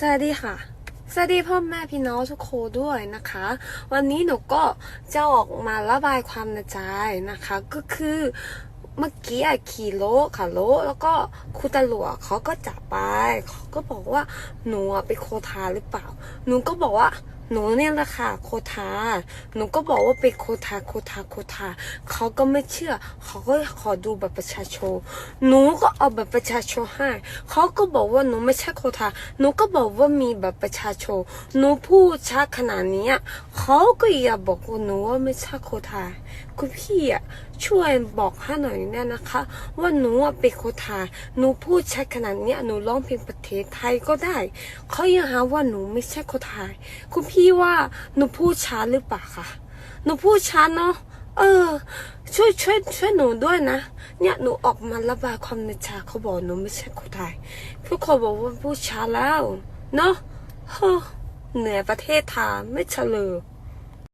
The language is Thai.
สวัสดีค่ะ สวัสดีพ่อแม่พี่น้องทุกคนด้วยนะคะ วันนี้หนูก็จะออกมาระบายความในใจนะคะ ก็คือเมื่อกี้อะขี่รถค่ะรถแล้วก็คุณตำรวจเขาก็จับไปเขาก็บอกว่าหนูอะเป็นโคทาหรือเปล่า หนูก็บอกว่า หนูเนี่ยแหละค่ะโคทาหนูก็บอกว่าเป็นโคทาโคทาโคทาเขาก็ไม่เชื่อ เขาก็ขอดูบัตรประชาชนหนูก็เอาบัตรประชาชนให้เขาก็บอกว่าหนูไม่ใช่โคทาหนูก็บอกว่ามีบัตรประชาชนหนูพูดชัดขนาดนี้อะเขาก็อย่าบอกว่าหนูว่าไม่ใช่โคทาคุณพี่อะช่วยบอกให้หน่อยเนี่ยนะคะ ว่าหนูเป็นโคทาหนูพูดชัดขนาดนี้หนูร้องเพลงประเทศไทยก็ได้เขายังหาว่าหนูไม่ใช่โคทาคุณพี่ว่าหนูพูดช้าหรือเปล่าคะหนูพูดช้าเนาะเออ ช่วยช่วยช่วยหนูด้วยนะ เนี่ยหนูออกมาระบายความในใจเขาบอกหนูไม่ใช่คนไทยพวกเขาบอกว่าพูดช้าแล้ว เนาะเฮ้อเหนือประเทศทาไม่เฉลย